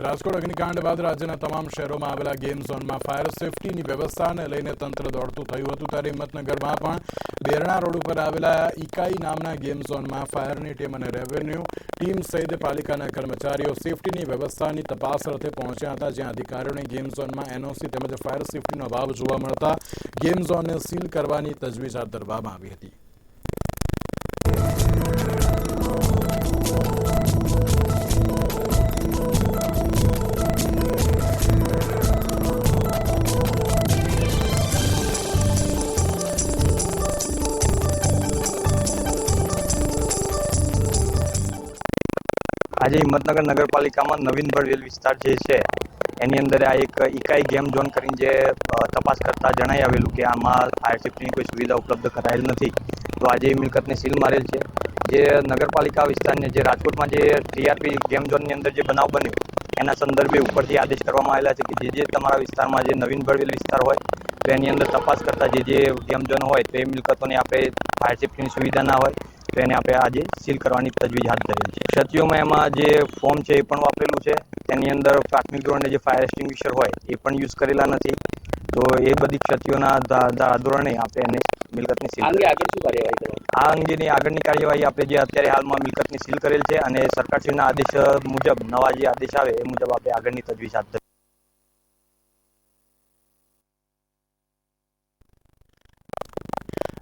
રાજકોટ, અગ્નિકાંડ બાદ રાજ્યના તમામ શહેરોમાં આવેલા ગેમ ઝોનમાં ફાયર સેફટીની વ્યવસ્થાને લઈને તંત્ર દોડતું થયું હતું. ત્યારે હિંમતનગરમાં પણ બેરણા રોડ ઉપર આવેલા ઇકાઈ નામના ગેમ ઝોનમાં ફાયરની ટીમ અને રેવન્યુ ટીમ સહિત પાલિકાના કર્મચારીઓ સેફટીની વ્યવસ્થાની તપાસ અર્થે પહોંચ્યા હતા, જ્યાં અધિકારીઓને ગેમ ઝોનમાં એનઓસી તેમજ ફાયર સેફટીનો અભાવ જોવા મળતા ગેમ ઝોનને સીલ કરવાની તજવીજ હાથ ધરવામાં આવી હતી. આજે હિંમતનગર નગરપાલિકામાં નવીન ભરવેલ વિસ્તાર જે છે, એની અંદર આ એક ઇકાઈ ગેમ ઝોન કરીને જે તપાસ કરતા જણાઈ આવેલું કે આમાં ફાયર સેફ્ટીની કોઈ સુવિધા ઉપલબ્ધ કરાયેલ નથી. તો આજે એ મિલકતને સીલ મારેલ છે. જે નગરપાલિકા વિસ્તારને જે રાજકોટમાં જે ટીઆરપી ગેમ ઝોનની અંદર જે બનાવ બન્યો, એના સંદર્ભે ઉપરથી આદેશ કરવામાં આવેલા છે કે જે જે તમારા વિસ્તારમાં જે નવીન ભરવેલ વિસ્તાર હોય, તો એની અંદર તપાસ કરતા જે જે ગેમ ઝોન હોય, તો એ મિલકતોને આપણે ફાયર સેફ્ટીની સુવિધા ના હોય. તો એને આપણે આજે સીલ કરવાની તજવીજ હાથ ધરી છે. ક્ષતિઓમાં એમાં જે ફોર્મ છે એ પણ વાપરેલું છે. તેની અંદર પ્રાથમિક ધોરણે જે ફાયર એક્સટિંગ્વિશર હોય એ પણ યુઝ કરેલા નથી. તો એ બધી ક્ષતિઓના ધોરણે આપણે એને મિલકતની સીલ આ અંગે આગળ શું કાર્યવાહી કરવાની આ અંગેની આગળની કાર્યવાહી આપણે જે અત્યારે હાલમાં મિલકતની સીલ કરેલ છે અને સરકારશ્રીના આદેશ મુજબ નવા જે આદેશ આવે એ મુજબ આપણે આગળની તજવીજ હાથ ધરી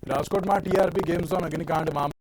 રાજકોટમાં ટીઆરપી ગેમ ઝોન અગ્નિકાંડ મામલે